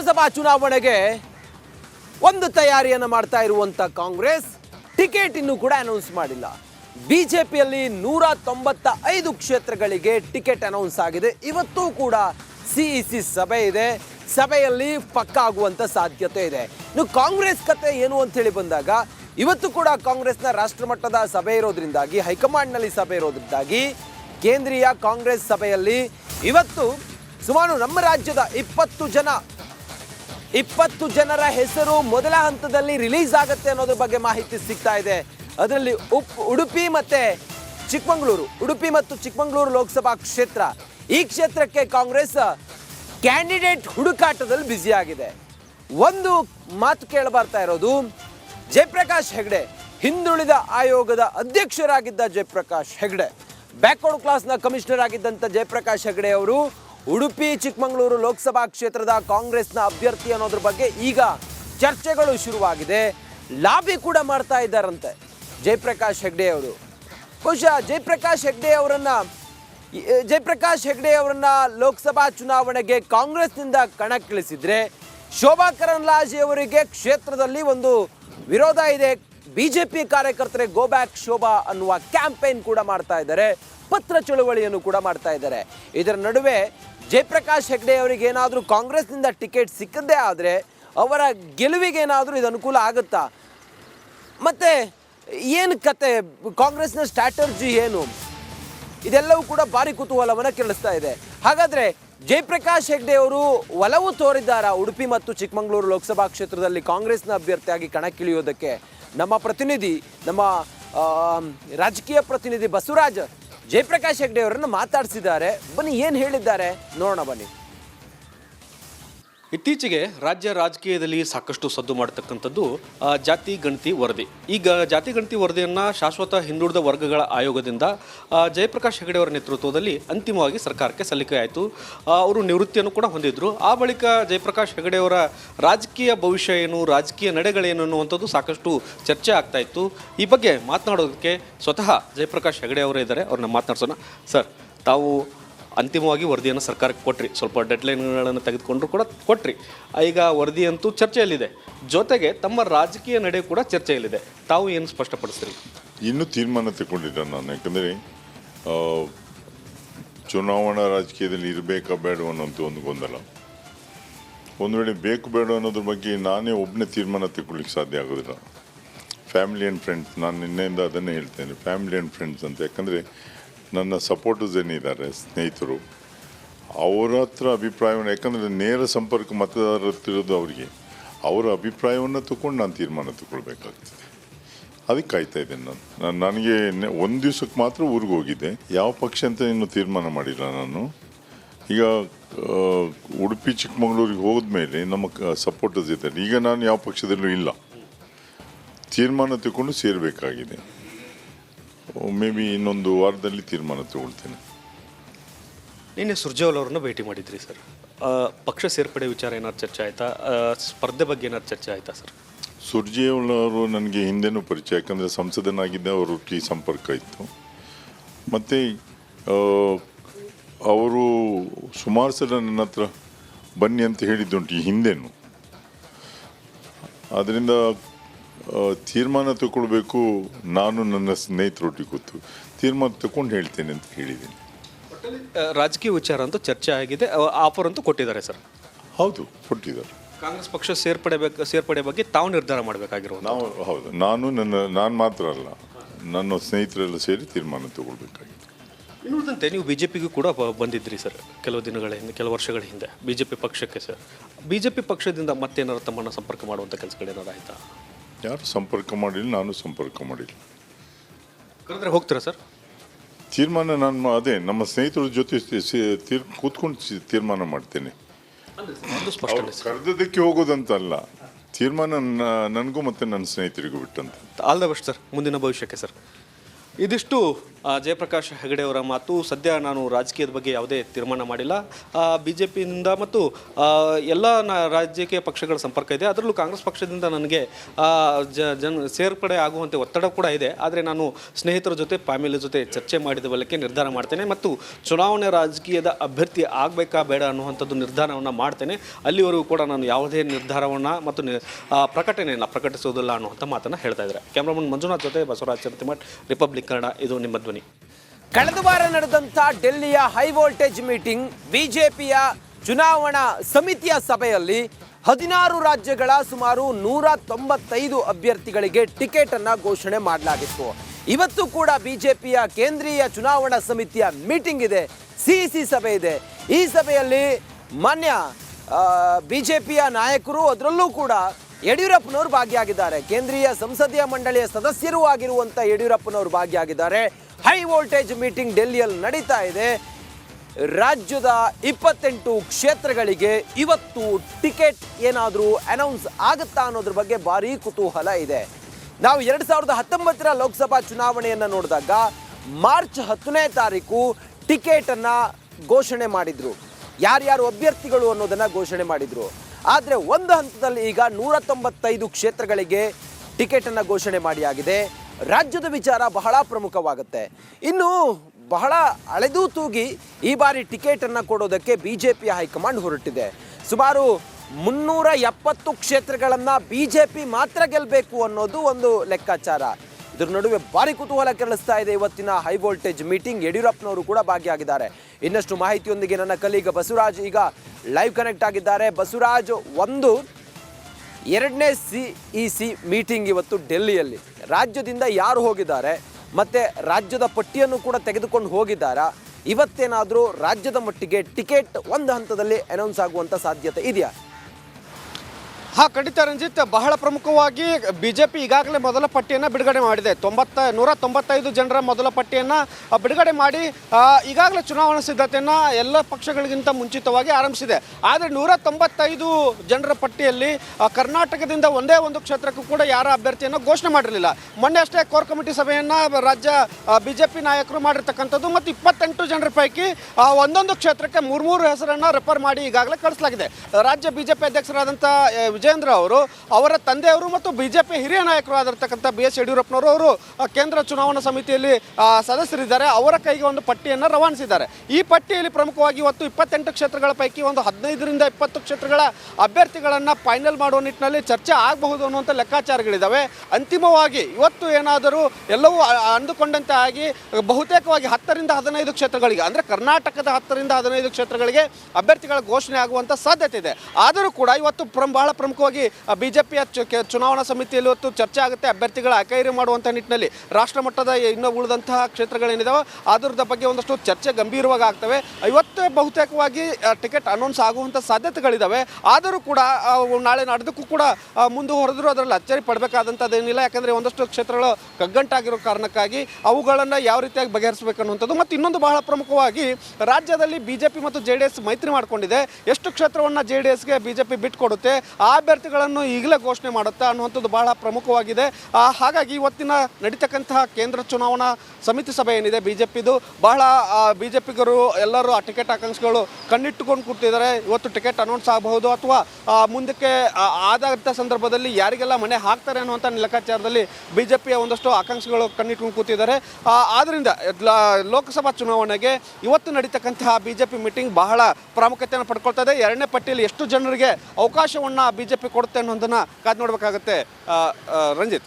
ಲೋಕಸಭಾ ಚುನಾವಣೆಗೆ ಒಂದು ತಯಾರಿಯನ್ನು ಮಾಡ್ತಾ ಇರುವಂಥ ಕಾಂಗ್ರೆಸ್, ಟಿಕೆಟ್ ಇನ್ನೂ ಕೂಡ ಅನೌನ್ಸ್ ಮಾಡಿಲ್ಲ. ಬಿಜೆಪಿಯಲ್ಲಿ ನೂರ ತೊಂಬತ್ತ ಐದು ಕ್ಷೇತ್ರಗಳಿಗೆ ಟಿಕೆಟ್ ಅನೌನ್ಸ್ ಆಗಿದೆ. ಇವತ್ತು ಕೂಡ ಸಿಇಸಿ ಸಭೆ ಇದೆ. ಸಭೆಯಲ್ಲಿ ಪಕ್ಕ ಆಗುವಂತ ಸಾಧ್ಯತೆ ಇದೆ. ಇನ್ನು ಕಾಂಗ್ರೆಸ್ ಕತೆ ಏನು ಅಂತ ಹೇಳಿ ಬಂದಾಗ, ಇವತ್ತು ಕೂಡ ಕಾಂಗ್ರೆಸ್ನ ರಾಷ್ಟ್ರಮಟ್ಟದ ಸಭೆ ಇರೋದ್ರಿಂದಾಗಿ, ಹೈಕಮಾಂಡ್ನಲ್ಲಿ ಸಭೆ ಇರೋದ್ರಿಂದಾಗಿ, ಕೇಂದ್ರೀಯ ಕಾಂಗ್ರೆಸ್ ಸಭೆಯಲ್ಲಿ ಇವತ್ತು ಸುಮಾರು ನಮ್ಮ ರಾಜ್ಯದ ಇಪ್ಪತ್ತು ಜನ ಇಪ್ಪತ್ತು ಜನರ ಹೆಸರು ಮೊದಲ ಹಂತದಲ್ಲಿ ರಿಲೀಸ್ ಆಗುತ್ತೆ ಅನ್ನೋದ್ರ ಬಗ್ಗೆ ಮಾಹಿತಿ ಸಿಗ್ತಾ ಇದೆ. ಅದರಲ್ಲಿ ಉಪ್ ಉಡುಪಿ ಮತ್ತೆ ಚಿಕ್ಕಮಂಗ್ಳೂರು, ಉಡುಪಿ ಮತ್ತು ಚಿಕ್ಕಮಂಗ್ಳೂರು ಲೋಕಸಭಾ ಕ್ಷೇತ್ರ. ಈ ಕ್ಷೇತ್ರಕ್ಕೆ ಕಾಂಗ್ರೆಸ್ ಕ್ಯಾಂಡಿಡೇಟ್ ಹುಡುಕಾಟದಲ್ಲಿ ಬ್ಯುಸಿಯಾಗಿದೆ ಒಂದು ಮಾತು ಕೇಳಬರ್ತಾ ಇರೋದು, ಜಯಪ್ರಕಾಶ್ ಹೆಗ್ಡೆ, ಹಿಂದುಳಿದ ಆಯೋಗದ ಅಧ್ಯಕ್ಷರಾಗಿದ್ದ ಜಯಪ್ರಕಾಶ್ ಹೆಗ್ಡೆ. ಬ್ಯಾಕ್ವರ್ಡ್ ಕ್ಲಾಸ್ನ ಕಮಿಷನರ್ ಆಗಿದ್ದಂಥ ಜಯಪ್ರಕಾಶ್ ಹೆಗ್ಡೆ ಅವರು ಉಡುಪಿ, ಚಿಕ್ಕಮಗಳೂರು ಲೋಕಸಭಾ ಕ್ಷೇತ್ರದ ಕಾಂಗ್ರೆಸ್ನ ಅಭ್ಯರ್ಥಿ ಅನ್ನೋದ್ರ ಬಗ್ಗೆ ಈಗ ಚರ್ಚೆಗಳು ಶುರುವಾಗಿದೆ. ಲಾಬಿ ಕೂಡ ಮಾಡ್ತಾ ಇದ್ದಾರಂತೆ ಜಯಪ್ರಕಾಶ್ ಹೆಗ್ಡೆ ಅವರು. ಬಹುಶಃ ಜಯಪ್ರಕಾಶ್ ಹೆಗ್ಡೆ ಅವರನ್ನ ಜಯಪ್ರಕಾಶ್ ಹೆಗ್ಡೆ ಅವರನ್ನ ಲೋಕಸಭಾ ಚುನಾವಣೆಗೆ ಕಾಂಗ್ರೆಸ್ನಿಂದ ಕಣಕ್ಕಿಳಿಸಿದ್ರೆ ಶೋಭಾ ಕರಂದ್ಲಾಜೆ ಅವರಿಗೆ ಕ್ಷೇತ್ರದಲ್ಲಿ ಒಂದು ವಿರೋಧ ಇದೆ. ಬಿಜೆಪಿ ಕಾರ್ಯಕರ್ತರೆ ಗೋ ಬ್ಯಾಕ್ ಶೋಭಾ ಅನ್ನುವ ಕ್ಯಾಂಪೇನ್ ಕೂಡ ಮಾಡ್ತಾ ಇದ್ದಾರೆ. ಪತ್ರ ಚಳುವಳಿಯನ್ನು ಕೂಡ ಮಾಡ್ತಾ ಇದ್ದಾರೆ. ಇದರ ನಡುವೆ ಜಯಪ್ರಕಾಶ್ ಹೆಗ್ಡೆ ಅವರಿಗೆ ಏನಾದರೂ ಕಾಂಗ್ರೆಸ್ನಿಂದ ಟಿಕೆಟ್ ಸಿಕ್ಕದೇ ಆದರೆ ಅವರ ಗೆಲುವಿಗೆ ಏನಾದರೂ ಇದು ಅನುಕೂಲ ಆಗುತ್ತಾ? ಮತ್ತೆ ಏನು ಕತೆ, ಕಾಂಗ್ರೆಸ್ನ ಸ್ಟ್ರಾಟರ್ಜಿ ಏನು? ಇದೆಲ್ಲವೂ ಕೂಡ ಭಾರಿ ಕುತೂಹಲವನ್ನು ಕೇಳಿಸ್ತಾ ಇದೆ. ಹಾಗಾದರೆ ಜಯಪ್ರಕಾಶ್ ಹೆಗ್ಡೆ ಅವರು ಒಲವು ತೋರಿದ್ದಾರ ಉಡುಪಿ ಮತ್ತು ಚಿಕ್ಕಮಗಳೂರು ಲೋಕಸಭಾ ಕ್ಷೇತ್ರದಲ್ಲಿ ಕಾಂಗ್ರೆಸ್ನ ಅಭ್ಯರ್ಥಿಯಾಗಿ ಕಣಕ್ಕಿಳಿಯೋದಕ್ಕೆ? ನಮ್ಮ ಪ್ರತಿನಿಧಿ, ನಮ್ಮ ರಾಜಕೀಯ ಪ್ರತಿನಿಧಿ ಬಸವರಾಜ್ ಜಯಪ್ರಕಾಶ್ ಹೆಗ್ಡೆ ಅವರನ್ನು ಮಾತಾಡಿಸಿದ್ದಾರೆ. ಬನ್ನಿ ಏನು ಹೇಳಿದ್ದಾರೆ? ನೋಡೋಣ ಬನ್ನಿ. ಇತ್ತೀಚೆಗೆ ರಾಜ್ಯ ರಾಜಕೀಯದಲ್ಲಿ ಸಾಕಷ್ಟು ಸದ್ದು ಮಾಡತಕ್ಕಂಥದ್ದು ಜಾತಿ ಗಣತಿ ವರದಿ. ಈಗ ಜಾತಿ ಗಣತಿ ವರದಿಯನ್ನು ಶಾಶ್ವತ ಹಿಂದುಳಿದ ವರ್ಗಗಳ ಆಯೋಗದಿಂದ ಜಯಪ್ರಕಾಶ್ ಹೆಗಡೆ ಅವರ ನೇತೃತ್ವದಲ್ಲಿ ಅಂತಿಮವಾಗಿ ಸರ್ಕಾರಕ್ಕೆ ಸಲ್ಲಿಕೆ ಆಯಿತು. ಅವರು ನಿವೃತ್ತಿಯನ್ನು ಕೂಡ ಹೊಂದಿದ್ರು. ಆ ಬಳಿಕ ಜಯಪ್ರಕಾಶ್ ಹೆಗಡೆ ಅವರ ರಾಜಕೀಯ ಭವಿಷ್ಯ ಏನು, ರಾಜಕೀಯ ನಡೆಗಳೇನು ಅನ್ನುವಂಥದ್ದು ಸಾಕಷ್ಟು ಚರ್ಚೆ ಆಗ್ತಾ ಇತ್ತು. ಈ ಬಗ್ಗೆ ಮಾತನಾಡೋದಕ್ಕೆ ಸ್ವತಃ ಜಯಪ್ರಕಾಶ್ ಹೆಗಡೆ ಅವರೇ ಇದ್ದಾರೆ. ಅವ್ರನ್ನ ಮಾತನಾಡ್ಸೋಣ. ಸರ್, ತಾವು ಅಂತಿಮವಾಗಿ ವರದಿಯನ್ನು ಸರ್ಕಾರಕ್ಕೆ ಕೊಟ್ರಿ. ಸ್ವಲ್ಪ ಡೆಡ್ಲೈನ್ಗಳನ್ನು ತೆಗೆದುಕೊಂಡ್ರು ಕೂಡ ಕೊಟ್ರಿ. ಈಗ ವರದಿಯಂತೂ ಚರ್ಚೆಯಲ್ಲಿದೆ. ಜೊತೆಗೆ ತಮ್ಮ ರಾಜಕೀಯ ನಡೆ ಕೂಡ ಚರ್ಚೆಯಲ್ಲಿದೆ. ತಾವು ಏನು ಸ್ಪಷ್ಟಪಡಿಸ್ತೀರಿ? ಇನ್ನೂ ತೀರ್ಮಾನ ತಗೊಂಡಿಲ್ಲ ನಾನು. ಯಾಕಂದರೆ ಚುನಾವಣಾ ರಾಜಕೀಯದಲ್ಲಿ ಇರಬೇಕಾ ಬೇಡ ಅನ್ನೋದು ಒಂದು ಗೊಂದಲ. ಒಂದು ವೇಳೆ ಬೇಕು ಬೇಡ ಅನ್ನೋದ್ರ ಬಗ್ಗೆ ನಾನೇ ಒಬ್ಬನೇ ತೀರ್ಮಾನ ತಗೊಳ್ಳಿಕ್ಕೆ ಸಾಧ್ಯ ಆಗೋದಿಲ್ಲ. ಫ್ಯಾಮಿಲಿ ಆ್ಯಂಡ್ ಫ್ರೆಂಡ್ಸ್ ನಾನು ನಿನ್ನೆಯಿಂದ ಅದನ್ನೇ ಹೇಳ್ತೇನೆ ಫ್ಯಾಮಿಲಿ ಆ್ಯಂಡ್ ಫ್ರೆಂಡ್ಸ್ ಅಂತ. ಯಾಕಂದರೆ ನನ್ನ ಸಪೋರ್ಟರ್ಸ್ ಏನಿದ್ದಾರೆ, ಸ್ನೇಹಿತರು, ಅವರ ಹತ್ರ ಅಭಿಪ್ರಾಯವನ್ನು, ಯಾಕಂದರೆ ನೇರ ಸಂಪರ್ಕ ಮತದಾರರ ಹತ್ರ ಅವರಿಗೆ. ಅವರ ಅಭಿಪ್ರಾಯವನ್ನು ತಗೊಂಡು ನಾನು ತೀರ್ಮಾನ ತಗೊಳ್ಬೇಕಾಗ್ತದೆ. ಅದಕ್ಕೆ ಕಾಯ್ತಾ ಇದ್ದೇನೆ ನಾನು. ನಾನು, ನನಗೆ ಒಂದು ದಿವ್ಸಕ್ಕೆ ಮಾತ್ರ ಊರಿಗೆ ಹೋಗಿದ್ದೆ. ಯಾವ ಪಕ್ಷ ಅಂತ ಇನ್ನೂ ತೀರ್ಮಾನ ಮಾಡಿಲ್ಲ ನಾನು. ಈಗ ಉಡುಪಿ, ಚಿಕ್ಕಮಗಳೂರಿಗೆ ಹೋದ್ಮೇಲೆ ನಮ್ಮ ಸಪೋರ್ಟರ್ಸ್ ಇದ್ದಾರೆ. ಈಗ ನಾನು ಯಾವ ಪಕ್ಷದಲ್ಲೂ ಇಲ್ಲ. ತೀರ್ಮಾನ ತಗೊಂಡು ಸೇರಬೇಕಾಗಿದೆ. ಮೇ ಬಿ ಇನ್ನೊಂದು ವಾರದಲ್ಲಿ ತೀರ್ಮಾನ ತಗೊಳ್ತೇನೆ. ನಿನ್ನೆ ಸುರ್ಜೇವಾಲ್ ಅವ್ರನ್ನ ಭೇಟಿ ಮಾಡಿದ್ರಿ ಸರ್ ಪಕ್ಷ ಸೇರ್ಪಡೆ ವಿಚಾರ ಏನಾದ್ರು ಚರ್ಚೆ ಆಯ್ತಾ? ಸ್ಪರ್ಧೆ ಬಗ್ಗೆ ಏನಾದ್ರು ಚರ್ಚೆ ಆಯ್ತಾ ಸರ್ ಸುರ್ಜೇವಾಲವರು ನನಗೆ ಹಿಂದೆನೂ ಪರಿಚಯ ಯಾಕಂದರೆ ಸಂಸದನಾಗಿದ್ದೆ ಅವರೊಟ್ಟಿಗೆ ಸಂಪರ್ಕ ಇತ್ತು. ಮತ್ತು ಅವರು ಸುಮಾರು ಸಲ ನನ್ನ ಹತ್ರ ಬನ್ನಿ ಅಂತ ಹೇಳಿದ್ದುಂಟು ಈ ಹಿಂದೆನೂ. ಅದರಿಂದ ತೀರ್ಮಾನ ತಗೊಳ್ಬೇಕು ನಾನು ನನ್ನ ಸ್ನೇಹಿತರೊಟ್ಟಿಗೆ ಕೂತು ತೀರ್ಮಾನ ತಗೊಂಡು ಹೇಳ್ತೇನೆ ಅಂತ ಹೇಳಿದ್ದೀನಿ ರಾಜಕೀಯ ವಿಚಾರ ಅಂತೂ ಚರ್ಚೆ ಆಗಿದೆ. ಆಫರ್ ಅಂತೂ ಕೊಟ್ಟಿದ್ದಾರೆ ಸರ್. ಹೌದು ಕೊಟ್ಟಿದ್ದಾರೆ. ಕಾಂಗ್ರೆಸ್ ಪಕ್ಷ ಸೇರ್ಪಡೆ ಬೇಕು ಸೇರ್ಪಡೆ ಬಗ್ಗೆ ತಾವು ನಿರ್ಧಾರ ಮಾಡಬೇಕಾಗಿರೋದು ನಾವು ಹೌದು ನಾನು ನನ್ನ ನಾನು ಮಾತ್ರ ಅಲ್ಲ ನನ್ನ ಸ್ನೇಹಿತರೆಲ್ಲ ಸೇರಿ ತೀರ್ಮಾನ ತಗೊಳ್ಬೇಕಾಗಿದೆ ಇನ್ನುಳಿದಂತೆ ನೀವು ಬಿ ಜೆ ಪಿಗೂ ಕೂಡ ಬಂದಿದ್ದಿರಿ ಬಂದಿದ್ರಿ ಸರ್ ಕೆಲವು ದಿನಗಳ ಹಿಂದೆ ಕೆಲವು ವರ್ಷಗಳ ಹಿಂದೆ ಬಿ ಜೆ ಪಿ ಪಕ್ಷಕ್ಕೆ ಸರ್. ಬಿ ಜೆ ಪಿ ಪಕ್ಷದಿಂದ ಮತ್ತೇನಾದ್ರು ತಮ್ಮನ್ನು ಸಂಪರ್ಕ ಮಾಡುವಂಥ ಕೆಲಸಗಳೇನಾದ್ರು ಆಯ್ತಾ? ಯಾರು ಸಂಪರ್ಕ ಮಾಡಿಲ್ಲ ನಾನು ಸಂಪರ್ಕ ಮಾಡಿಲ್ಲ. ಕರೆದ್ರೆ ಹೋಗ್ತೀರಾ ಸರ್? ತೀರ್ಮಾನ ನಾನು ಅದೇ ನಮ್ಮ ಸ್ನೇಹಿತರ ಜೊತೆ ತೀರ್ ಕೂತ್ಕೊಂಡು ತೀರ್ಮಾನ ಮಾಡ್ತೇನೆ. ಕರೆದದಕ್ಕೆ ಹೋಗೋದಂತಲ್ಲ ತೀರ್ಮಾನ ನನಗೂ ಮತ್ತೆ ನನ್ನ ಸ್ನೇಹಿತರಿಗೂ ಬಿಟ್ಟಂತ. ಆಲ್ ದ ಬೆಸ್ಟ್ ಸರ್ ಮುಂದಿನ ಭವಿಷ್ಯಕ್ಕೆ ಸರ್. ಇದಿಷ್ಟು ಜಯಪ್ರಕಾಶ್ ಹೆಗಡೆ ಅವರ ಮಾತು ಸದ್ಯ ನಾನು ರಾಜಕೀಯದ ಬಗ್ಗೆ ಯಾವುದೇ ತೀರ್ಮಾನ ಮಾಡಿಲ್ಲ. ಬಿ ಜೆ ಪಿಯಿಂದ ಮತ್ತು ಎಲ್ಲ ರಾಜಕೀಯ ಪಕ್ಷಗಳ ಸಂಪರ್ಕ ಇದೆ. ಅದರಲ್ಲೂ ಕಾಂಗ್ರೆಸ್ ಪಕ್ಷದಿಂದ ನನಗೆ ಜನ ಸೇರ್ಪಡೆ ಆಗುವಂತೆ ಒತ್ತಡ ಕೂಡ ಇದೆ. ಆದರೆ ನಾನು ಸ್ನೇಹಿತರ ಜೊತೆ, ಫ್ಯಾಮಿಲಿ ಜೊತೆ ಚರ್ಚೆ ಮಾಡಿದ ಬಳಿಕ ನಿರ್ಧಾರ ಮಾಡ್ತೇನೆ ಮತ್ತು ಚುನಾವಣೆ ರಾಜಕೀಯದ ಅಭ್ಯರ್ಥಿ ಆಗಬೇಕಾ ಬೇಡ ಅನ್ನುವಂಥದ್ದು ನಿರ್ಧಾರವನ್ನು ಮಾಡ್ತೇನೆ. ಅಲ್ಲಿವರೆಗೂ ಕೂಡ ನಾನು ಯಾವುದೇ ನಿರ್ಧಾರವನ್ನು ಮತ್ತು ಪ್ರಕಟಣೆಯನ್ನು ಪ್ರಕಟಿಸುವುದಿಲ್ಲ ಅನ್ನುವಂಥ ಮಾತನ್ನು ಹೇಳ್ತಾ ಇದ್ದಾರೆ. ಕ್ಯಾಮ್ರಾಮನ್ ಮಂಜುನಾಥ್ ಜೊತೆ ಬಸವರಾಜ್ ಚರ್ತಿಮಠ್ ರಿಪಬ್ಲಿಕ್ ಕನ್ನಡ, ಇದು ನಿಮ್ಮ ಧ್ವನಿ. ಕಳೆದ ವಾರ ನಡೆದಂಥ ಡೆಲ್ಲಿಯ ಹೈ ವೋಲ್ಟೇಜ್ ಮೀಟಿಂಗ್ ಬಿಜೆಪಿಯ ಚುನಾವಣಾ ಸಮಿತಿಯ ಸಭೆಯಲ್ಲಿ ಹದಿನಾರು ರಾಜ್ಯಗಳ ಸುಮಾರು ನೂರ ತೊಂಬತ್ತೈದು ಅಭ್ಯರ್ಥಿಗಳಿಗೆ ಟಿಕೆಟ್ ಅನ್ನ ಘೋಷಣೆ ಮಾಡಲಾಗಿತ್ತು. ಇವತ್ತು ಕೂಡ ಬಿಜೆಪಿಯ ಕೇಂದ್ರೀಯ ಚುನಾವಣಾ ಸಮಿತಿಯ ಮೀಟಿಂಗ್ ಇದೆ ಸಿಇಸಿ ಸಭೆ ಇದೆ. ಈ ಸಭೆಯಲ್ಲಿ ಮಾನ್ಯ ಬಿಜೆಪಿಯ ನಾಯಕರು ಅದರಲ್ಲೂ ಕೂಡ ಯಡಿಯೂರಪ್ಪನವರು ಭಾಗಿಯಾಗಿದ್ದಾರೆ. ಕೇಂದ್ರೀಯ ಸಂಸದೀಯ ಮಂಡಳಿಯ ಸದಸ್ಯರೂ ಆಗಿರುವಂಥ ಯಡಿಯೂರಪ್ಪನವರು ಭಾಗಿಯಾಗಿದ್ದಾರೆ. ಹೈ ವೋಲ್ಟೇಜ್ ಮೀಟಿಂಗ್ ಡೆಲ್ಲಿಯಲ್ಲಿ ನಡೀತಾ ಇದೆ. ರಾಜ್ಯದ ಇಪ್ಪತ್ತೆಂಟು ಕ್ಷೇತ್ರಗಳಿಗೆ ಇವತ್ತು ಟಿಕೆಟ್ ಏನಾದರೂ ಅನೌನ್ಸ್ ಆಗುತ್ತಾ ಅನ್ನೋದ್ರ ಬಗ್ಗೆ ಭಾರೀ ಕುತೂಹಲ ಇದೆ. ನಾವು ಎರಡು ಸಾವಿರದ ಹತ್ತೊಂಬತ್ತರ ಲೋಕಸಭಾ ಚುನಾವಣೆಯನ್ನು ನೋಡಿದಾಗ ಮಾರ್ಚ್ ಹತ್ತನೇ ತಾರೀಕು ಟಿಕೆಟನ್ನು ಘೋಷಣೆ ಮಾಡಿದರು. ಯಾರ್ಯಾರು ಅಭ್ಯರ್ಥಿಗಳು ಅನ್ನೋದನ್ನು ಘೋಷಣೆ ಮಾಡಿದರು. ಆದರೆ ಒಂದು ಹಂತದಲ್ಲಿ ಈಗ ನೂರ ತೊಂಬತ್ತೈದು ಕ್ಷೇತ್ರಗಳಿಗೆ ಟಿಕೆಟನ್ನು ಘೋಷಣೆ ಮಾಡಿಯಾಗಿದೆ. ರಾಜ್ಯದ ವಿಚಾರ ಬಹಳ ಪ್ರಮುಖವಾಗುತ್ತೆ. ಇನ್ನು ಬಹಳ ಅಳೆದು ತೂಗಿ ಈ ಬಾರಿ ticket B J BJP high command ಹೊರಟಿದೆ. ಸುಮಾರು ಮುನ್ನೂರ ಎಪ್ಪತ್ತು ಕ್ಷೇತ್ರಗಳನ್ನ ಬಿಜೆಪಿ ಮಾತ್ರ ಗೆಲ್ಲಬೇಕು ಅನ್ನೋದು ಒಂದು ಲೆಕ್ಕಾಚಾರ. ಇದ್ರ ನಡುವೆ ಭಾರಿ ಕುತೂಹಲ ಕೆರಳಿಸ್ತಾ ಇದೆ ಇವತ್ತಿನ ಹೈ ವೋಲ್ಟೇಜ್ ಮೀಟಿಂಗ್. ಯಡಿಯೂರಪ್ಪನವರು ಕೂಡ ಭಾಗಿಯಾಗಿದ್ದಾರೆ. ಇನ್ನಷ್ಟು ಮಾಹಿತಿಯೊಂದಿಗೆ ನನ್ನ ಕಲೀಗ ಬಸವರಾಜ್ ಈಗ ಲೈವ್ ಕನೆಕ್ಟ್ ಆಗಿದ್ದಾರೆ. ಬಸವರಾಜ್ ಒಂದು ಎರಡನೇ ಸಿ ಇ ಸಿ ಮೀಟಿಂಗ್ ಇವತ್ತು ಡೆಲ್ಲಿಯಲ್ಲಿ. ರಾಜ್ಯದಿಂದ ಯಾರು ಹೋಗಿದ್ದಾರೆ, ಮತ್ತೆ ರಾಜ್ಯದ ಪಟ್ಟಿಯನ್ನು ಕೂಡ ತೆಗೆದುಕೊಂಡು ಹೋಗಿದ್ದಾರಾ? ಇವತ್ತೇನಾದರೂ ರಾಜ್ಯದ ಮಟ್ಟಿಗೆ ಟಿಕೆಟ್ ಒಂದು ಹಂತದಲ್ಲಿ ಅನೌನ್ಸ್ ಆಗುವಂಥ ಸಾಧ್ಯತೆ ಇದೆಯಾ? ಹಾ, ಖಂಡಿತ ರಂಜಿತ್, ಬಹಳ ಪ್ರಮುಖವಾಗಿ ಬಿಜೆಪಿ ಈಗಾಗಲೇ ಮೊದಲ ಪಟ್ಟಿಯನ್ನು ಬಿಡುಗಡೆ ಮಾಡಿದೆ. ತೊಂಬತ್ತ, ನೂರ ತೊಂಬತ್ತೈದು ಜನರ ಮೊದಲ ಪಟ್ಟಿಯನ್ನು ಬಿಡುಗಡೆ ಮಾಡಿ ಈಗಾಗಲೇ ಚುನಾವಣಾ ಸಿದ್ಧತೆಯನ್ನು ಎಲ್ಲ ಪಕ್ಷಗಳಿಗಿಂತ ಮುಂಚಿತವಾಗಿ ಆರಂಭಿಸಿದೆ. ಆದರೆ ನೂರ ತೊಂಬತ್ತೈದು ಜನರ ಪಟ್ಟಿಯಲ್ಲಿ ಕರ್ನಾಟಕದಿಂದ ಒಂದೇ ಒಂದು ಕ್ಷೇತ್ರಕ್ಕೂ ಕೂಡ ಯಾರ ಅಭ್ಯರ್ಥಿಯನ್ನು ಘೋಷಣೆ ಮಾಡಿರಲಿಲ್ಲ. ಮೊನ್ನೆ ಅಷ್ಟೇ ಕೋರ್ ಕಮಿಟಿ ಸಭೆಯನ್ನು ರಾಜ್ಯ ಬಿಜೆಪಿ ನಾಯಕರು ಮಾಡಿರ್ತಕ್ಕಂಥದ್ದು ಮತ್ತು ಇಪ್ಪತ್ತೆಂಟು ಜನರ ಪೈಕಿ ಒಂದೊಂದು ಕ್ಷೇತ್ರಕ್ಕೆ ಮೂರು ಮೂರು ಹೆಸರನ್ನು ರೆಫರ್ ಮಾಡಿ ಈಗಾಗಲೇ ಕಳಿಸಲಾಗಿದೆ. ರಾಜ್ಯ ಬಿಜೆಪಿ ಅಧ್ಯಕ್ಷರಾದಂಥ ವಿಜೇಂದ್ರ ಅವರು, ಅವರ ತಂದೆಯವರು ಮತ್ತು ಬಿಜೆಪಿ ಹಿರಿಯ ನಾಯಕರು ಆಗಿರ್ತಕ್ಕಂಥ ಬಿ ಎಸ್ ಯಡಿಯೂರಪ್ಪನವರು, ಅವರು ಕೇಂದ್ರ ಚುನಾವಣಾ ಸಮಿತಿಯಲ್ಲಿ ಸದಸ್ಯರಿದ್ದಾರೆ. ಅವರ ಕೈಗೆ ಒಂದು ಪಟ್ಟಿಯನ್ನು ರವಾನಿಸಿದ್ದಾರೆ. ಈ ಪಟ್ಟಿಯಲ್ಲಿ ಪ್ರಮುಖವಾಗಿ ಇವತ್ತು ಇಪ್ಪತ್ತೆಂಟು ಕ್ಷೇತ್ರಗಳ ಪೈಕಿ ಒಂದು ಹದಿನೈದರಿಂದ ಇಪ್ಪತ್ತು ಕ್ಷೇತ್ರಗಳ ಅಭ್ಯರ್ಥಿಗಳನ್ನು ಫೈನಲ್ ಮಾಡುವ ನಿಟ್ಟಿನಲ್ಲಿ ಚರ್ಚೆ ಆಗಬಹುದು ಅನ್ನುವಂಥ ಲೆಕ್ಕಾಚಾರಗಳಿದ್ದಾವೆ. ಅಂತಿಮವಾಗಿ ಇವತ್ತು ಏನಾದರೂ ಎಲ್ಲವೂ ಅಂದುಕೊಂಡಂತೆ ಆಗಿ ಬಹುತೇಕವಾಗಿ ಹತ್ತರಿಂದ ಹದಿನೈದು ಕ್ಷೇತ್ರಗಳಿಗೆ, ಅಂದರೆ ಕರ್ನಾಟಕದ ಹತ್ತರಿಂದ ಹದಿನೈದು ಕ್ಷೇತ್ರಗಳಿಗೆ ಅಭ್ಯರ್ಥಿಗಳ ಘೋಷಣೆ ಆಗುವಂಥ ಸಾಧ್ಯತೆ ಇದೆ. ಆದರೂ ಕೂಡ ಇವತ್ತು ಪ್ರಮ್ ಬಹಳ ಪ್ರಮುಖವಾಗಿ ಬಿಜೆಪಿಯ ಚುನಾವಣಾ ಸಮಿತಿಯಲ್ಲಿ ಇವತ್ತು ಚರ್ಚೆ ಆಗುತ್ತೆ, ಅಭ್ಯರ್ಥಿಗಳ ಅಕೈರಿ ಮಾಡುವಂಥ ನಿಟ್ಟಿನಲ್ಲಿ ರಾಷ್ಟ್ರ ಮಟ್ಟದ ಇನ್ನೂ ಉಳಿದಂತಹ ಕ್ಷೇತ್ರಗಳೇನಿದಾವೆ ಅದರದ ಬಗ್ಗೆ ಒಂದಷ್ಟು ಚರ್ಚೆ ಗಂಭೀರವಾಗಿ ಆಗ್ತವೆ. ಇವತ್ತೇ ಬಹುತೇಕವಾಗಿ ಟಿಕೆಟ್ ಅನೌನ್ಸ್ ಆಗುವಂಥ ಸಾಧ್ಯತೆಗಳಿದ್ದಾವೆ ಆದರೂ ಕೂಡ ನಾಳೆ ನಾಡ್ದಕ್ಕೂ ಕೂಡ ಮುಂದುವರೆದರೂ ಅದರಲ್ಲಿ ಅಚ್ಚರಿ ಪಡಬೇಕಾದಂಥದ್ದೇನಿಲ್ಲ ಯಾಕಂದರೆ ಒಂದಷ್ಟು ಕ್ಷೇತ್ರಗಳು ಕಗ್ಗಂಟಾಗಿರೋ ಕಾರಣಕ್ಕಾಗಿ ಅವುಗಳನ್ನು ಯಾವ ರೀತಿಯಾಗಿ ಬಗೆಹರಿಸಬೇಕು ಅನ್ನುವಂಥದ್ದು. ಮತ್ತು ಇನ್ನೊಂದು ಬಹಳ ಪ್ರಮುಖವಾಗಿ, ರಾಜ್ಯದಲ್ಲಿ ಬಿಜೆಪಿ ಮತ್ತು ಜೆ ಮೈತ್ರಿ ಮಾಡಿಕೊಂಡಿದೆ. ಎಷ್ಟು ಕ್ಷೇತ್ರವನ್ನು ಜೆ ಡಿ ಎಸ್ಗೆ ಬಿಜೆಪಿ ಬಿಟ್ಕೊಡುತ್ತೆ, ಆ ಅಭ್ಯರ್ಥಿಗಳನ್ನು ಈಗಲೇ ಘೋಷಣೆ ಮಾಡುತ್ತಾ ಅನ್ನುವಂಥದ್ದು ಬಹಳ ಪ್ರಮುಖವಾಗಿದೆ. ಹಾಗಾಗಿ ಇವತ್ತಿನ ನಡೀತಕ್ಕಂತಹ ಕೇಂದ್ರ ಚುನಾವಣಾ ಸಮಿತಿ ಸಭೆ ಏನಿದೆ ಬಿ ಜೆ ಪಿದು ಬಹಳ ಬಿ ಜೆ ಪಿಗರು ಎಲ್ಲರೂ ಆ ಟಿಕೆಟ್ ಆಕಾಂಕ್ಷಿಗಳು ಕಣ್ಣಿಟ್ಟುಕೊಂಡು ಕೂತಿದ್ದಾರೆ. ಇವತ್ತು ಟಿಕೆಟ್ ಅನೌನ್ಸ್ ಆಗಬಹುದು ಅಥವಾ ಮುಂದಕ್ಕೆ ಆದಂಥ ಸಂದರ್ಭದಲ್ಲಿ ಯಾರಿಗೆಲ್ಲ ಮನೆ ಹಾಕ್ತಾರೆ ಅನ್ನುವಂಥ ಲೆಕ್ಕಾಚಾರದಲ್ಲಿ ಬಿಜೆಪಿಯ ಒಂದಷ್ಟು ಆಕಾಂಕ್ಷಿಗಳು ಕಣ್ಣಿಟ್ಕೊಂಡು ಕೂತಿದ್ದಾರೆ. ಆದ್ದರಿಂದ ಲೋಕಸಭಾ ಚುನಾವಣೆಗೆ ಇವತ್ತು ನಡೀತಕ್ಕಂತಹ ಪಿ ಮೀಟಿಂಗ್ ಬಹಳ ಪ್ರಾಮುಖ್ಯತೆಯನ್ನು ಪಡ್ಕೊಳ್ತಾ ಇದೆ ಎರಡನೇ ಪಟ್ಟಿಯಲ್ಲಿ ಎಷ್ಟು ಜನರಿಗೆ ಅವಕಾಶವನ್ನು ಬಿಜೆಪಿ ಕೊಡುತ್ತೆ ಅನ್ನೋದನ್ನ ಕಾದು ನೋಡಬೇಕಾಗುತ್ತೆ ರಂಜಿತ್.